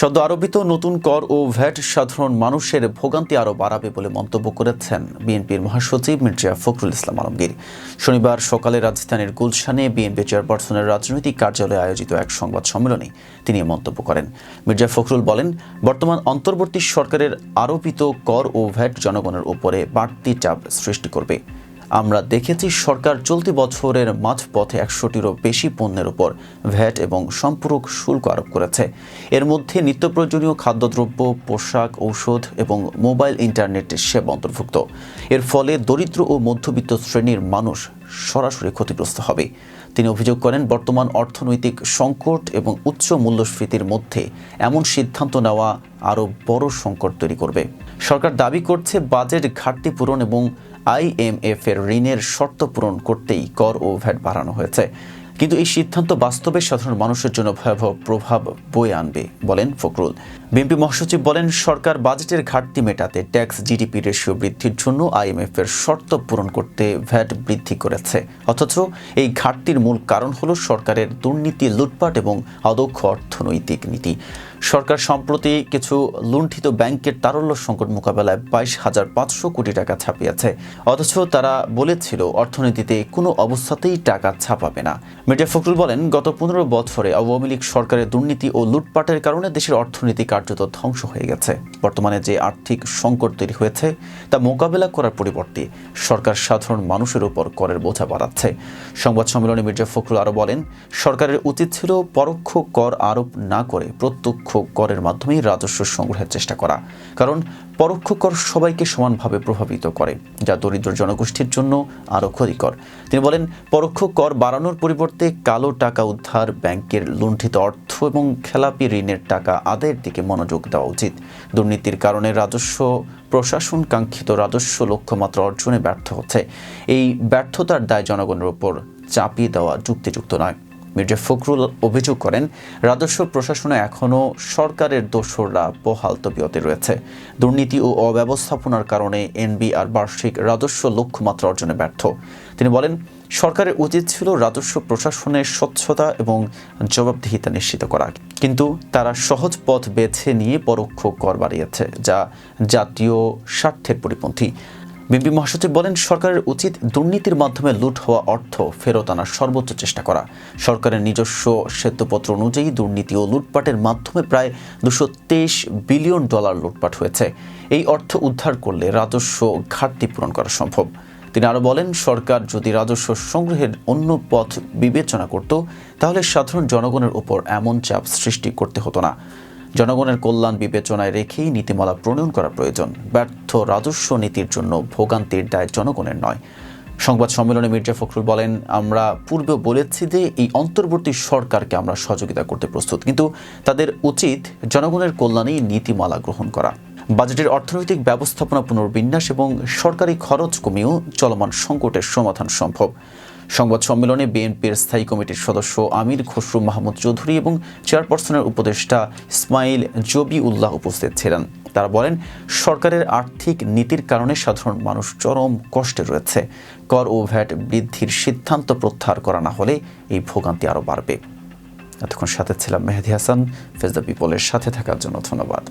সদ্য আরোপিত নতুন কর ও ভ্যাট সাধারণ মানুষের ভোগান্তি আরও বাড়াবে বলে মন্তব্য করেছেন বিএনপির মহাসচিব মির্জা ফখরুল ইসলাম আলমগীর। শনিবার সকালে রাজধানীর গুলশানে বিএনপি চেয়ারপারসনের রাজনৈতিক কার্যালয়ে আয়োজিত এক সংবাদ সম্মেলনে তিনি মন্তব্য করেন। মির্জা ফখরুল বলেন, বর্তমান অন্তর্বর্তী সরকারের আরোপিত কর ও ভ্যাট জনগণের উপরে বাড়তি চাপ সৃষ্টি করবে। আমরা দেখেছি সরকার চলতি বছরের মাঝপথে একশোটিরও বেশি পণ্যের উপর ভ্যাট এবং সম্পূরক শুল্ক আরোপ করেছে। এর মধ্যে নিত্য প্রয়োজনীয় খাদ্যদ্রব্য, পোশাক, ঔষধ এবং মোবাইল ইন্টারনেটের সেবা অন্তর্ভুক্ত। এর ফলে দরিদ্র ও মধ্যবিত্ত শ্রেণির মানুষ সরাসরি ক্ষতিগ্রস্ত হবে। তিনি অভিযোগ করেন, বর্তমান অর্থনৈতিক সংকট এবং উচ্চ মূল্যস্ফীতির মধ্যে এমন সিদ্ধান্ত নেওয়া আরও বড় সংকট তৈরি করবে। সরকার দাবি করছে, বাজেট ঘাটতি পূরণ এবং আইএমএফ এর ঋণের শর্ত পূরণ করতেই কর ও ভ্যাট বাড়ানো হয়েছে। কিন্তু এই সিদ্ধান্ত বাস্তবে সাধারণ মানুষের জন্য ভয়াবহ প্রভাব বয়ে আনবে, বলেন ফখরুল। বিএনপি মহাসচিব বলেন, সরকার বাজেটের ঘাটতি মেটাতে ট্যাক্স জিডিপি রেশিও বৃদ্ধির জন্য আইএমএফ এর শর্ত পূরণ করতে ভ্যাট বৃদ্ধি করেছে। অথচ এই ঘাটতির মূল কারণ হল সরকারের দুর্নীতি, লুটপাট এবং আদক্ষ অর্থনৈতিক নীতি। সরকার সম্প্রতি কিছু লুণ্ঠিত ব্যাংকের তারল্য সংকট মোকাবেলায় বাইশ হাজার পাঁচশো কোটি টাকা ছাপিয়েছে। অথচ তারা বলেছিল, অর্থনীতিতে কোনো অবস্থাতেই টাকা ছাপাবে না। মির্জা ফখরুল বলেন, গত পনেরো বছরে আওয়ামী লীগ সরকারের দুর্নীতি ও লুটপাটের কারণে দেশের অর্থনীতি কার্যত ধ্বংস হয়ে গেছে। বর্তমানে যে আর্থিক সংকট তৈরি হয়েছে, তা মোকাবেলা করার পরিবর্তে সরকার সাধারণ মানুষের উপর করের বোঝা বাড়াচ্ছে। সংবাদ সম্মেলনে মির্জা ফখরুল আরও বলেন, সরকারের উচিত ছিল পরোক্ষ কর আরোপ না করে প্রত্যক্ষ করের মাধ্যমেই রাজস্ব সংগ্রহের চেষ্টা করা, কারণ পরোক্ষ কর সবাইকে সমানভাবে প্রভাবিত করে, যা দরিদ্র জনগোষ্ঠীর জন্য আরও ক্ষতিকর। তিনি বলেন, পরোক্ষ কর বাড়ানোর পরিবর্তে কালো টাকা উদ্ধার, ব্যাংকের লুণ্ঠিত অর্থ এবং খেলাপি ঋণের টাকা আদায়ের দিকে মনোযোগ দেওয়া উচিত। দুর্নীতির কারণে রাজস্ব, প্রশাসন কাঙ্ক্ষিত রাজস্ব লক্ষ্যমাত্রা অর্জনে ব্যর্থ হচ্ছে। এই ব্যর্থতার দায় জনগণের ওপর চাপিয়ে দেওয়া যুক্তিযুক্ত নয়। মির্জা ফখরুল অভিযোগ করেন, রাজস্ব প্রশাসনে এখনও সরকারের দোসররা বহাল তবিয়তে রয়েছে। দুর্নীতি ও অব্যবস্থাপনার কারণে এনবিআর বার্ষিক রাজস্ব লক্ষ্যমাত্রা অর্জনে ব্যর্থ। তিনি বলেন, সরকারের উচিত ছিল রাজস্ব প্রশাসনের স্বচ্ছতা এবং জবাবদিহিতা নিশ্চিত করা। কিন্তু তারা সহজ পথ বেছে নিয়ে পরোক্ষ কর বাড়িয়েছে, যা জাতীয় স্বার্থের পরিপন্থী। বিএনপি মহাসচিব বলেন, সরকারের উচিত দুর্নীতির মাধ্যমে লুট হওয়া অর্থ ফেরত আনার সর্বোচ্চ চেষ্টা করা। সরকারের নিজস্ব শ্বেতপত্র অনুযায়ী দুর্নীতি ও লুটপাটের মাধ্যমে প্রায় দুশো বিলিয়ন ডলার লুটপাট হয়েছে। এই অর্থ উদ্ধার করলে রাজস্ব ঘাটতি পূরণ করা সম্ভব। তিনি আরও বলেন, সরকার যদি রাজস্ব সংগ্রহের অন্য পথ বিবেচনা করত, তাহলে সাধারণ জনগণের উপর এমন চাপ সৃষ্টি করতে হতো না। জনগণের কল্যাণ বিবেচনায় রেখেই নীতিমালা প্রণয়ন করা প্রয়োজন। ব্যর্থ রাজস্ব নীতির জন্য ভোগান্তির দায় জনগণের নয়। সংবাদ সম্মেলনে মির্জা ফখরুল বলেন, আমরা পূর্বে বলেছি যে এই অন্তর্বর্তী সরকারকে আমরা সহযোগিতা করতে প্রস্তুত, কিন্তু তাদের উচিত জনগণের কল্যাণেই নীতিমালা গ্রহণ করা। বাজেটের অর্থনৈতিক ব্যবস্থাপনা পুনর্বিন্যাস এবং সরকারি খরচ কমিয়েও চলমান সংকটের সমাধান সম্ভব। সংবাদ সম্মেলনে বিএনপির স্থায়ী কমিটির সদস্য আমির খসরু মাহমুদ চৌধুরী এবং চেয়ারপারসনের উপদেষ্টা ইসমাইল জবি উল্লাহ উপস্থিত ছিলেন। তারা বলেন, সরকারের আর্থিক নীতির কারণে সাধারণ মানুষ চরম কষ্টে রয়েছে। কর ও ভ্যাট বৃদ্ধির সিদ্ধান্ত প্রত্যাহার করা না হলে এই ভোগান্তি আরও বাড়বে। এতক্ষণ সাথে ছিলাম মেহেদি হাসান। ফেজদা পিপলের সাথে থাকার জন্য ধন্যবাদ।